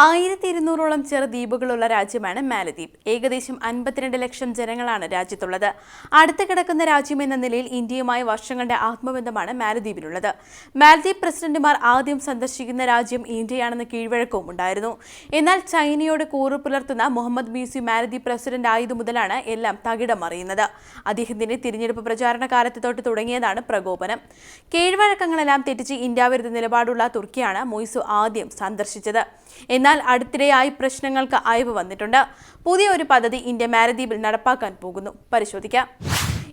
ആയിരത്തി ഇരുന്നൂറോളം ചെറു ദ്വീപുകളുള്ള രാജ്യമാണ് മാലദ്വീപ്. ഏകദേശം അൻപത്തിരണ്ട് ലക്ഷം ജനങ്ങളാണ് രാജ്യത്തുള്ളത്. അടുത്ത് കിടക്കുന്ന രാജ്യം എന്ന നിലയിൽ ഇന്ത്യയുമായി വർഷങ്ങളുടെ ആത്മബന്ധമാണ് മാലദ്വീപിനുള്ളത് മാലദ്വീപ് പ്രസിഡന്റുമാർ ആദ്യം സന്ദർശിക്കുന്ന രാജ്യം ഇന്ത്യയാണെന്ന കീഴ്വഴക്കവും ഉണ്ടായിരുന്നു. എന്നാൽ ചൈനയോട് കൂറു പുലർത്തുന്ന മുഹമ്മദ് മീസി മാലദ്വീപ് പ്രസിഡന്റ് ആയതു മുതലാണ് എല്ലാം തകിടം മറിയുന്നത്. അദ്ദേഹത്തിന്റെ തിരഞ്ഞെടുപ്പ് പ്രചാരണ കാലത്ത് തൊട്ട് തുടങ്ങിയതാണ് പ്രകോപനം. കീഴ്വഴക്കങ്ങളെല്ലാം തെറ്റിച്ച് ഇന്ത്യ വിരുദ്ധ നിലപാടുള്ള തുർക്കിയാണ് മൊയ്സു ആദ്യം സന്ദർശിച്ചത്. എന്നാൽ അടുത്തിടെയായി പ്രശ്നങ്ങൾക്ക് അയവ് വന്നിട്ടുണ്ട്. പുതിയ ഒരു പദ്ധതി ഇന്ത്യ മാലദ്വീപിൽ നടപ്പാക്കാൻ പോകുന്നു. പരിശോധിക്കാം.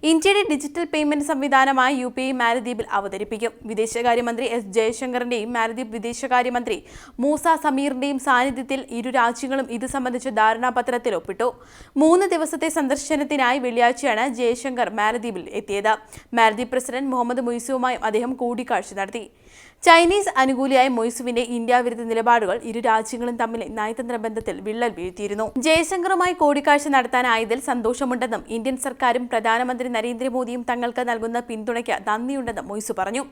ഇന്ത്യയുടെ ഡിജിറ്റൽ പേയ്മെന്റ് സംവിധാനമായി യു പി ഐ മാലദ്വീപിൽ അവതരിപ്പിക്കും. വിദേശകാര്യമന്ത്രി എസ് ജയശങ്കറിന്റെയും മാലദ്വീപ് വിദേശകാര്യമന്ത്രി മൂസ സമീറിന്റെയും സാന്നിധ്യത്തിൽ ഇരു രാജ്യങ്ങളും ഇത് സംബന്ധിച്ച ധാരണാപത്രത്തിൽ ഒപ്പിട്ടു. മൂന്ന് ദിവസത്തെ സന്ദർശനത്തിനായി വെള്ളിയാഴ്ചയാണ് ജയശങ്കർ മാലദ്വീപിൽ എത്തിയത്. മാലദ്വീപ് പ്രസിഡന്റ് മുഹമ്മദ് മൊയ്സുവുമായും അദ്ദേഹം കൂടിക്കാഴ്ച നടത്തി. ചൈനീസ് അനുകൂലിയായ മൊയ്സുവിന്റെ ഇന്ത്യ വിരുദ്ധ നിലപാടുകൾ ഇരു രാജ്യങ്ങളും തമ്മിലെ നയതന്ത്ര ബന്ധത്തിൽ വിള്ളൽ വീഴ്ത്തിയിരുന്നു. ജയശങ്കറുമായി കൂടിക്കാഴ്ച നടത്താനായതിൽ സന്തോഷമുണ്ടെന്നും ഇന്ത്യൻ സർക്കാരും പ്രധാനമന്ത്രി നരേന്ദ്രമോദിയും തങ്ങൾക്ക് നൽകുന്ന പിന്തുണയ്ക്ക് നന്ദിയുണ്ടെന്നും മൊയ്സു പറഞ്ഞു.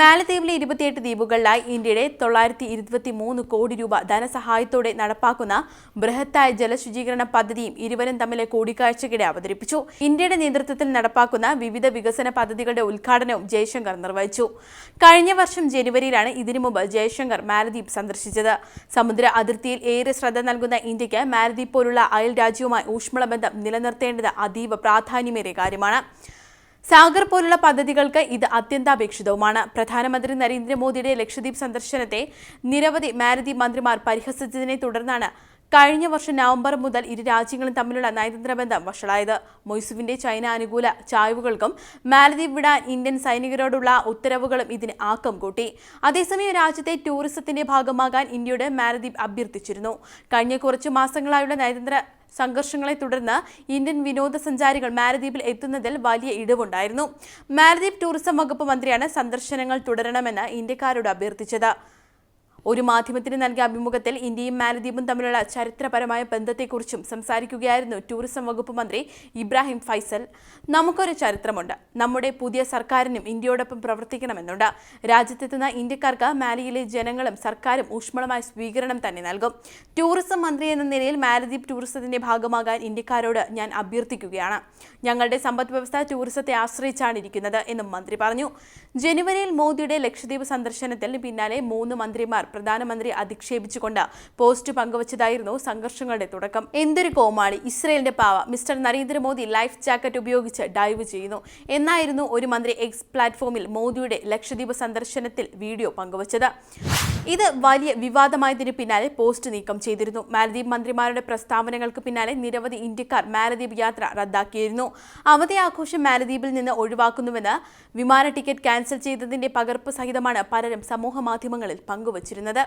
മാലദ്വീപിലെ ഇരുപത്തിയെട്ട് ദ്വീപുകളിലായി ഇന്ത്യയുടെ തൊള്ളായിരത്തി ഇരുപത്തി മൂന്ന് കോടി രൂപ ധനസഹായത്തോടെ നടപ്പാക്കുന്ന ബൃഹത്തായ ജലശുചീകരണ പദ്ധതിയും ഇരുവരും തമ്മിലെ കൂടിക്കാഴ്ചയ്ക്കിടെ അവതരിപ്പിച്ചു. ഇന്ത്യയുടെ നേതൃത്വത്തിൽ നടപ്പാക്കുന്ന വിവിധ വികസന പദ്ധതികളുടെ ഉദ്ഘാടനവും ജയശങ്കർ നിർവഹിച്ചു. കഴിഞ്ഞ വർഷം ജനുവരിയിലാണ് ഇതിനു മുമ്പ് ജയശങ്കർ മാലദ്വീപ് സന്ദർശിച്ചത്. സമുദ്ര അതിർത്തിയിൽ ഏറെ ശ്രദ്ധ നൽകുന്ന ഇന്ത്യയ്ക്ക് മാലദ്വീപ് പോലുള്ള അയൽ രാജ്യവുമായി ഊഷ്മള ബന്ധം നിലനിർത്തേണ്ടത് അതീവ പ്രാധാന്യമേറിയ കാര്യമാണ്. സാഗർ പോലുള്ള പദ്ധതികൾക്ക് ഇത് അത്യന്താപേക്ഷിതവുമാണ്. പ്രധാനമന്ത്രി നരേന്ദ്രമോദിയുടെ ലക്ഷദ്വീപ് സന്ദർശനത്തെ നിരവധി മാലദ്വീപ് മന്ത്രിമാർ പരിഹസിച്ചതിനെ തുടർന്നാണ് കഴിഞ്ഞ വർഷം നവംബർ മുതൽ ഇരു രാജ്യങ്ങളും തമ്മിലുള്ള നയതന്ത്ര ബന്ധം വഷളായത്. മൊയ്സുവിന്റെ ചൈന അനുകൂല ചായ്വുകൾക്കും മാലദ്വീപ് വിടാൻ ഇന്ത്യൻ സൈനികരോടുള്ള ഉത്തരവുകളും ഇതിന് ആക്കം കൂട്ടി. അതേസമയം രാജ്യത്തെ ടൂറിസത്തിന്റെ ഭാഗമാകാൻ ഇന്ത്യയുടെ മാലദ്വീപ് അഭ്യർത്ഥിച്ചിരുന്നു. കഴിഞ്ഞ കുറച്ചു മാസങ്ങളായുള്ള നയതന്ത്ര സംഘർഷങ്ങളെ തുടർന്ന് ഇന്ത്യൻ വിനോദസഞ്ചാരികൾ മാലദ്വീപിൽ എത്തുന്നതിൽ വലിയ ഇടിവുണ്ടായിരുന്നു. മാലദ്വീപ് ടൂറിസം വകുപ്പ് മന്ത്രിയാണ് സന്ദർശനങ്ങൾ തുടരണമെന്ന് ഇന്ത്യക്കാരോട് അഭ്യർത്ഥിച്ചത്. ഒരു മാധ്യമത്തിന് നൽകിയ അഭിമുഖത്തിൽ ഇന്ത്യയും മാലദ്വീപും തമ്മിലുള്ള ചരിത്രപരമായ ബന്ധത്തെക്കുറിച്ചും സംസാരിക്കുകയായിരുന്നു ടൂറിസം വകുപ്പ് മന്ത്രി ഇബ്രാഹിം ഫൈസൽ. നമുക്കൊരു ചരിത്രമുണ്ട്. നമ്മുടെ പുതിയ സർക്കാരിനും ഇന്ത്യയോടൊപ്പം പ്രവർത്തിക്കണമെന്നുണ്ട്. രാജ്യത്തെത്തുന്ന ഇന്ത്യക്കാർക്ക് മാലിയിലെ ജനങ്ങളും സർക്കാരും ഊഷ്മളമായ സ്വീകരണം തന്നെ നൽകും. ടൂറിസം മന്ത്രി എന്ന നിലയിൽ മാലദ്വീപ് ടൂറിസത്തിന്റെ ഭാഗമാകാൻ ഇന്ത്യക്കാരോട് ഞാൻ അഭ്യർത്ഥിക്കുകയാണ്. ഞങ്ങളുടെ സമ്പദ് വ്യവസ്ഥ ടൂറിസത്തെ ആശ്രയിച്ചാണ് ഇരിക്കുന്നത് എന്നും മന്ത്രി പറഞ്ഞു. ജനുവരിയിൽ മോദിയുടെ ലക്ഷദ്വീപ് സന്ദർശനത്തിന് പിന്നാലെ മൂന്ന് മന്ത്രിമാർ പ്രധാനമന്ത്രി അധിക്ഷേപിച്ചുകൊണ്ട് പോസ്റ്റ് പങ്കുവച്ചതായിരുന്നു സംഘർഷങ്ങളുടെ തുടക്കം. എന്തൊരു കോമാളി. ഇസ്രയേലിന്റെ പാവ. മിസ്റ്റർ നരേന്ദ്രമോദി ലൈഫ് ജാക്കറ്റ് ഉപയോഗിച്ച് ഡൈവ് ചെയ്യുന്നു. എന്നായിരുന്നു ഒരു മന്ത്രി എക്സ് പ്ലാറ്റ്ഫോമിൽ മോദിയുടെ ലക്ഷദ്വീപ് സന്ദർശനത്തിൽ വീഡിയോ പങ്കുവച്ചത്. ഇത് വലിയ വിവാദമായതിന് പിന്നാലെ പോസ്റ്റ് നീക്കം ചെയ്തിരുന്നു. മാലദ്വീപ് മന്ത്രിമാരുടെ പ്രസ്താവനകൾക്ക് പിന്നാലെ നിരവധി ഇന്ത്യക്കാർ മാലദ്വീപ് യാത്ര റദ്ദാക്കിയിരുന്നു. അവധി ആഘോഷം മാലദ്വീപിൽ നിന്ന് ഒഴിവാക്കുന്നുവെന്ന് വിമാന ടിക്കറ്റ് ക്യാൻസൽ ചെയ്തതിന്റെ പകർപ്പ് സഹിതമാണ് പലരും സമൂഹ മാധ്യമങ്ങളിൽ പങ്കുവച്ചിരുന്നത്. വരുന്നത്